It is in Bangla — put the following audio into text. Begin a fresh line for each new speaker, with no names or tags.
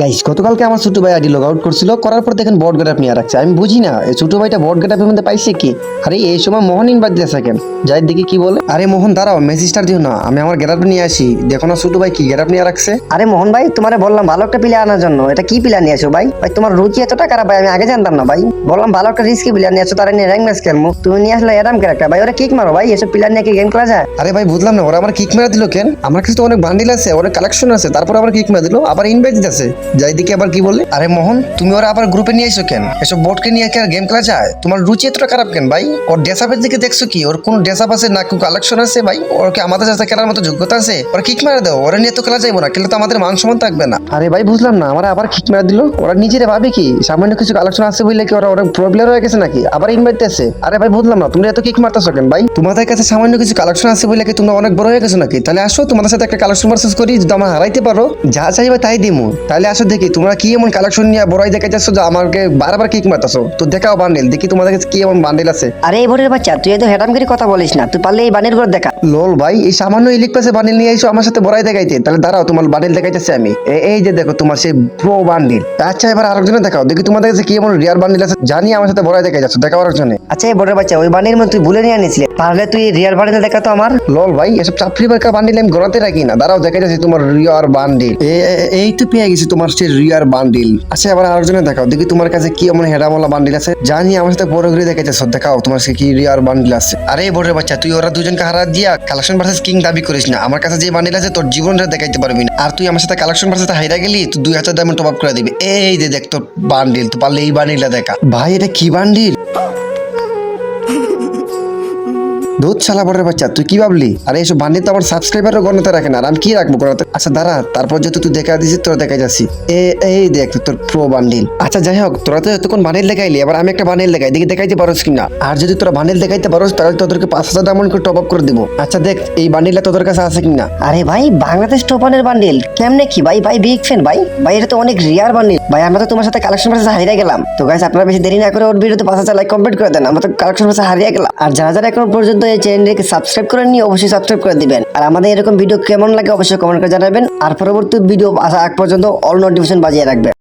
গাইস গতকালকে আমার ছোট ভাই আইডি লগ আউট করছিল করার পর দেখেন বট গেট নিয়ে রাখছে। আমি বুঝি না এই ছোট ভাইটা বট গেট মধ্যে পাইছে কি? আরে এই সময় মোহন ইনভাইট দিয়েছে কেন? যাই দেখি কি বলে। আরে মোহন দাঁড়াও মেসেজটা দিও না আমি আমার গেট নিয়ে আসি। দেখো না ছোট ভাই কি গেট নিয়ে রাখছে।
আরে মোহন ভাই তোমারে বললাম ভালো একটা প্লেয়ার আনার জন্য। এটা কি প্লেয়ার নিয়ে আসো ভাই? ভাই তোমার রুচি এতটা খারাপ ভাই আমি আগে জানতাম না ভাই। বললাম ভালো একটা রিস্কি প্লেয়ার নিয়ে আসো তারা নিয়ে র্যাঙ্ক ম্যাচ খেলব তুমি নিয়ে আসলে এরাম ক্যারেক্টার ভাই ওরা কিক মারো ভাই এসব প্লেয়ার নিয়ে কি গেম খেলা যায়?
আরে ভাই বুঝলাম না ওরা আমার কিক মেরে দিল কেন? আমার কাছে তো অনেক বান্ডিল আছে অনেক কালেকশন আছে তারপর আবার কিক মেরে দিল আবার ইনভাইট দিতেছে। যাই দিকে আবার কি বলে? আরে মোহন তুমি ওরা আবার গ্রুপে নিয়ে এসো কেন? এসব বোর্ডকে নিয়ে কি আর গেম খেলা যায়? তোমার রুচি এতটা খারাপ কেন ভাই? ওর ডেসাপের দিকে দেখছ কি? ওর কোনো ডেসাপ আছে না কোনো কালেকশন আছে ভাই? ওর কি আমাদের সাথে খেলার মতো যোগ্যতা আছে? ওরা কিক মেরে দাও। ওরা নিয়ে তো খেলা যাইবো না। খেলে তো আমাদের মান সম্মান থাকবে না। আরে ভাই বুঝলাম না। আমরা আবার কিক মেরে দিল। ওরা নিজেরা ভাবে কি? সামান্য কিছু কালেকশন আছে বলে কি ওরা ওরা প্রবলেম হয়ে গেছে নাকি? আবার ইনভাইট দিতেছে। আরে ভাই বুঝলাম না। তুমি এত কিক মারতেছো কেন ভাই? তোমাদের কাছে সামান্য কিছু কালেকশন আছে বলে কি তোমরা অনেক বড় হয়ে গেছো নাকি? তাহলে আসো তোমাদের সাথে একটা কালেকশন ভার্সেস করি যদি আমার হারাইতে পারো। যা চাইবে তাই দিমু। তাহলে আসো দেখি তোমরা কি এমন কালেকশন নিয়ে বড়াই দেখা যাচ্ছ যে আমাকে বারবার কিক মারতেছো? তো দেখাও বান্ডেল দেখি তোমাদের কাছে কি এমন বান্ডেল আছে।
আরে এই ভোরের বাচ্চা তুই এত হেটামগিরি কথা বলিস না তুই পারলে এই বানের ঘর দেখা।
লোল ভাই এই সামান্য ইলিক পাশে বান্ডেল নিয়ে আইসো আমার সাথে বড়াই দেখাইতে তাহলে দাঁড়াও তোমার বান্ডেল দেখাইতেছে আমি। এই যে দেখো তোমার সেই প্রো বান্ডেল আচ্ছা এবার আরেকজনে দেখাও দেখি তোমাদের কাছে কি এমন রিয়ার বান্ডেল আছে জানি আমার সাথে বড়াই দেখাই যাচ্ছ দেখাও আরেকজনে।
আচ্ছা এই ভোরের বাচ্চা ওই বানের মধ্যে তুই ভুলে নিয়ে আনিছিলে পারলে তুই রিয়াল বানের দেখা তো আমার।
লল ভাই এসব চাপড়ি বাঁকা বান্ডিল আমি গড়াতে রাখি না দাঁড়াও দেখা যাচ্ছে তোমার রিয়ার বান্ডিল এই তো পেয়ে গেছি তোমার সেই রিয়ার বান্ডিল। আচ্ছা এবার আরেকজনে দেখাও, দেখি তোমার কাছে কি এমন হেডামলা বান্ডিল আছে। জানি, আমার সাথে বড় করে দেখা যাচ্ছে দেখাও, তোমার কাছে কি রিয়ার বান্ডিল আছে। আরে বড় বাচ্চা, তুই ওরা দুজনকে হারা দিয়া কালেকশন ভার্সেস কিং দাবি করিস না। আমার কাছে যে বান্ডিল আছে, তোর জীবনটা দেখাইতে পারবি না। আর তুই আমার সাথে কালেকশন ভার্সেস হাইরা গেলি, তুই দুই হাজার দামে টপ আপ করে দিবি। এই যে দেখ, তোর বান্ডিল তো পারলে এই বান্ডিলটা দেখা। ভাই, এটা কি বান্ডিল? দুধ শালা বড়ের বাচ্চা, তুই কি ভাবলি? আরে এসব বান্ডিল তো আমার সাবস্ক্রাইবারও গণতে রাখে না, আর আমি কি রাখব গণতে আচ্ছা দাঁড়া, তারপর যেহেতু তুই দেখা দিছিস তোরা দেখা যাচ্ছি। এ, এই দেখ, তোর প্রো বান্ডিল। আচ্ছা যাই হোক, তোরা তো এতক্ষণ বান্ডিল দেখাইলি, এবার আমি একটা বান্ডিল দেখাই, দেখি দেখাইতে পারোস কিনা। আর যদি তোরা বান্ডিল দেখাইতে পারোস, তাহলে তোদেরকে পাঁচ হাজার ডায়মন্ড করে টপ আপ করে দিব। আচ্ছা দেখ, এই বান্ডিলটা তোদের কাছে আছে কিনা?
আরে ভাই, বাংলাদেশ টোপানের বান্ডিল, কেমনে কি? ভাই ভাই বিগ ফ্যান ভাই। ভাই, এটা তো অনেক রিয়ার বান্ডিল। ভাই, আমরা তো তোমার সাথে কালেকশন ভার্সেস হারিয়ে গেলাম। তো গাইস আপনারা বেশি দেরি না করে ওর ভিডিওতে পাঁচ হাজার লাইক কমপ্লিট করে দেন। আমরা তো কালেকশন ভার্সেস হারিয়ে গেলাম। আর যারা যারা এখন পর্যন্ত এই চ্যানেলটিকে সাবস্ক্রাইব করে নিয়ে অবশ্যই সাবস্ক্রাইব করে দিবেন। আর আমাদের এরকম ভিডিও কেমন লাগে অবশ্যই কমেন্ট করে জানাবেন। আর পরবর্তী ভিডিও আসা আগ পর্যন্ত অল নোটিফিকেশন বাজিয়ে রাখবেন।